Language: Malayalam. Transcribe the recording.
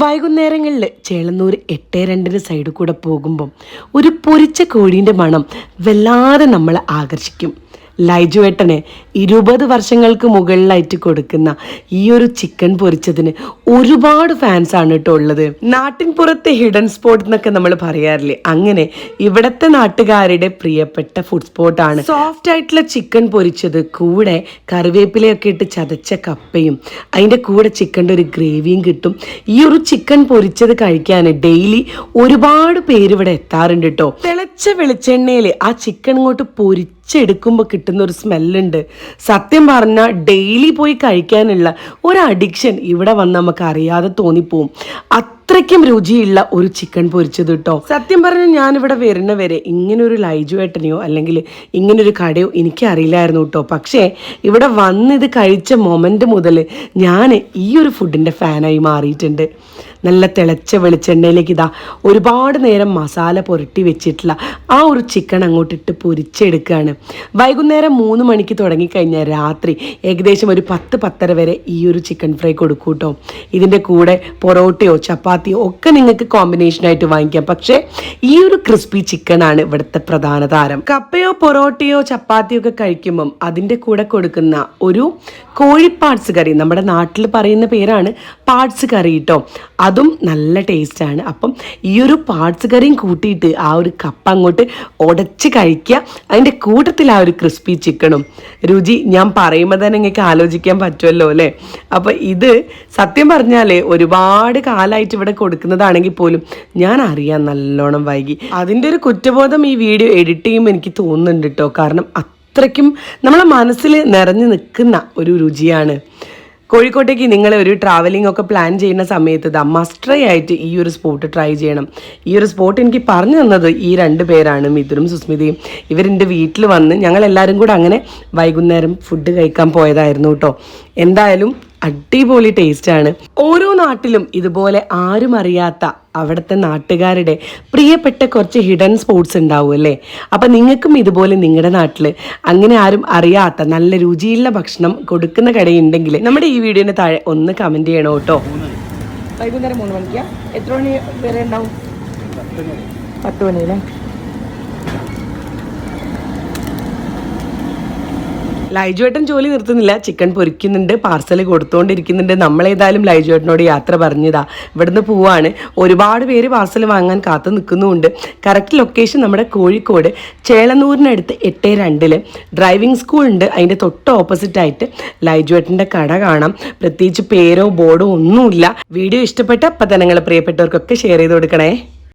വൈകുന്നേരങ്ങളിൽ ചേളന്നൂർ എട്ട് രണ്ടിന് സൈഡിൽ കൂടെ പോകുമ്പം ഒരു പൊരിച്ച കോഴീന്റെ മണം വല്ലാതെ നമ്മളെ ആകർഷിക്കും. ലൈജുവേട്ടനെ ഇരുപത് വർഷങ്ങൾക്ക് മുകളിലായിട്ട് കൊടുക്കുന്ന ഈ ഒരു ചിക്കൻ പൊരിച്ചതിന് ഒരുപാട് ഫാൻസ് ആണ് കേട്ടോ ഉള്ളത്. നാട്ടിൻ പുറത്തെ ഹിഡൻ സ്പോട്ട് എന്നൊക്കെ നമ്മൾ പറയാറില്ലേ? അങ്ങനെ ഇവിടത്തെ നാട്ടുകാരുടെ പ്രിയപ്പെട്ട ഫുഡ് സ്പോട്ട് ആണ്. സോഫ്റ്റ് ആയിട്ടുള്ള ചിക്കൻ പൊരിച്ചത് കൂടെ കറിവേപ്പിലയൊക്കെ ഇട്ട് ചതച്ച കപ്പയും അതിന്റെ കൂടെ ചിക്കന്റെ ഒരു ഗ്രേവിയും കിട്ടും. ഈ ഒരു ചിക്കൻ പൊരിച്ചത് കഴിക്കാൻ ഡെയിലി ഒരുപാട് പേര് ഇവിടെ എത്താറുണ്ട് കേട്ടോ തിളച്ച വെളിച്ചെണ്ണയിൽ ആ ചിക്കൻ ഇങ്ങോട്ട് പൊരിച്ചെടുക്കുമ്പോൾ കിട്ടുന്ന ഒരു സ്മെല്ലുണ്ട്. സത്യം പറഞ്ഞാൽ ഡെയിലി പോയി കഴിക്കാനുള്ള ഒരു അഡിക്ഷൻ ഇവിടെ വന്ന് നമുക്ക് അറിയാതെ തോന്നിപ്പോവും അത്രയ്ക്കും രുചിയുള്ള ഒരു ചിക്കൻ പൊരിച്ചത് കേട്ടോ സത്യം പറഞ്ഞാൽ ഞാനിവിടെ വരുന്നവരെ ഇങ്ങനെ ഒരു ലൈജു ഏട്ടനെയോ അല്ലെങ്കിൽ ഇങ്ങനൊരു കടയോ എനിക്ക് അറിയില്ലായിരുന്നു കേട്ടോ പക്ഷേ ഇവിടെ വന്ന് ഇത് കഴിച്ച മൊമെന്റ് മുതൽ ഞാൻ ഈ ഒരു ഫുഡിന്റെ ഫാനായി മാറിയിട്ടുണ്ട്. നല്ല തിളച്ച വെളിച്ചെണ്ണയിലേക്ക് ഇതാ ഒരുപാട് നേരം മസാല പുരട്ടി വെച്ചിട്ടുള്ള ആ ഒരു ചിക്കൻ അങ്ങോട്ടിട്ട് പൊരിച്ചെടുക്കുകയാണ് വൈകുന്നേരം മൂന്ന് മണിക്ക് തുടങ്ങിക്കഴിഞ്ഞാൽ രാത്രി ഏകദേശം ഒരു പത്ത് പത്തര വരെ ഈ ഒരു ചിക്കൻ ഫ്രൈ കൊടുക്കൂട്ടോ ഇതിന്റെ കൂടെ പൊറോട്ടയോ ചപ്പാത്തിയോ ഒക്കെ നിങ്ങൾക്ക് കോമ്പിനേഷനായിട്ട് വാങ്ങിക്കാം. പക്ഷേ ഈ ഒരു ക്രിസ്പി ചിക്കനാണ് ഇവിടുത്തെ പ്രധാന താരം. കപ്പയോ പൊറോട്ടയോ ചപ്പാത്തിയോ ഒക്കെ കഴിക്കുമ്പം അതിന്റെ കൂടെ കൊടുക്കുന്ന ഒരു കോഴി പാർട്സ് കറി നമ്മുടെ നാട്ടിൽ പറയുന്ന പേരാണ് പാട്സ് കറി കേട്ടോ അതും നല്ല ടേസ്റ്റാണ് അപ്പം ഈ ഒരു പാട്സ് കറിയും കൂട്ടിയിട്ട് ആ ഒരു കപ്പ അങ്ങോട്ട് ഉടച്ച് കഴിക്കുക. അതിന്റെ കൂട്ടത്തിൽ ആ ഒരു ക്രിസ്പി ചിക്കനും രുചി ഞാൻ പറയുമ്പോൾ തന്നെ നിങ്ങൾക്ക് ആലോചിക്കാൻ പറ്റുമല്ലോ അല്ലേ? അപ്പം ഇത് സത്യം പറഞ്ഞാൽ ഒരുപാട് കാലമായിട്ട് ഇവിടെ കൊടുക്കുന്നതാണെങ്കിൽ പോലും ഞാൻ അറിയാൻ നല്ലോണം വൈകി. അതിന്റെ ഒരു കുറ്റബോധം ഈ വീഡിയോ എഡിറ്റ് ചെയ്യുമ്പോൾ എനിക്ക് തോന്നുന്നുണ്ട് കേട്ടോ. കാരണം അത്രയ്ക്കും നമ്മളെ മനസ്സിൽ നിറഞ്ഞു നിൽക്കുന്ന ഒരു രുചിയാണ്. കോഴിക്കോട്ടേക്ക് നിങ്ങൾ ഒരു ട്രാവലിംഗ് ഒക്കെ പ്ലാൻ ചെയ്യുന്ന സമയത്ത് ദ മസ്റ്ററി ആയിട്ട് ഈ ഒരു സ്പോട്ട് ട്രൈ ചെയ്യണം. ഈ ഒരു സ്പോട്ട് എനിക്ക് പറഞ്ഞു തന്നത് ഈ രണ്ട് പേരാണ് മിഥുനും സുസ്മിതയും. ഇവരെന്റെ വീട്ടിൽ വന്ന് ഞങ്ങൾ എല്ലാവരും കൂടെ അങ്ങനെ വൈകുന്നേരം ഫുഡ് കഴിക്കാൻ പോയതായിരുന്നു കേട്ടോ. എന്തായാലും അടിപൊളി ടേസ്റ്റാണ്. ഓരോ നാട്ടിലും ഇതുപോലെ ആരും അറിയാത്ത അവിടുത്തെ നാട്ടുകാരുടെ പ്രിയപ്പെട്ട കുറച്ച് ഹിഡൻ സ്പോർട്സ് ഉണ്ടാവും അല്ലേ? അപ്പം നിങ്ങൾക്കും ഇതുപോലെ നിങ്ങളുടെ നാട്ടിൽ അങ്ങനെ ആരും അറിയാത്ത നല്ല രുചിയുള്ള ഭക്ഷണം കൊടുക്കുന്ന കടയുണ്ടെങ്കിൽ നമ്മുടെ ഈ വീഡിയോന് താഴെ ഒന്ന് കമന്റ് ചെയ്യണം കേട്ടോ. വൈകുന്നേരം മൂന്ന് മണിക്കാണ് എത്ര മണി വരെ ഉണ്ടാവും? പത്ത് മണിയല്ലേ ലൈജുവേട്ടൻ ജോലി നിർത്തുന്നില്ല. ചിക്കൻ പൊരിക്കുന്നുണ്ട് പാർസൽ കൊടുത്തുകൊണ്ടിരിക്കുന്നുണ്ട് നമ്മളേതായാലും ലൈജുവേട്ടനോട് യാത്ര പറഞ്ഞതാ. ഇവിടുന്ന് പോവാണ്. ഒരുപാട് പേര് പാർസൽ വാങ്ങാൻ കാത്തു നിൽക്കുന്നുമുണ്ട്. കറക്റ്റ് ലൊക്കേഷൻ നമ്മുടെ കോഴിക്കോട് ചേളന്നൂരിനടുത്ത് എട്ട് രണ്ടിൽ ഡ്രൈവിംഗ് സ്കൂൾ ഉണ്ട്. അതിന്റെ തൊട്ട് ഓപ്പോസിറ്റായിട്ട് ലൈജുവേട്ടന്റെ കട കാണാം. പ്രത്യേകിച്ച് പേരോ ബോർഡോ ഒന്നുമില്ല. വീഡിയോ ഇഷ്ടപ്പെട്ട അപ്പം തന്നെ നിങ്ങൾ പ്രിയപ്പെട്ടവർക്കൊക്കെ ഷെയർ ചെയ്ത് കൊടുക്കണേ.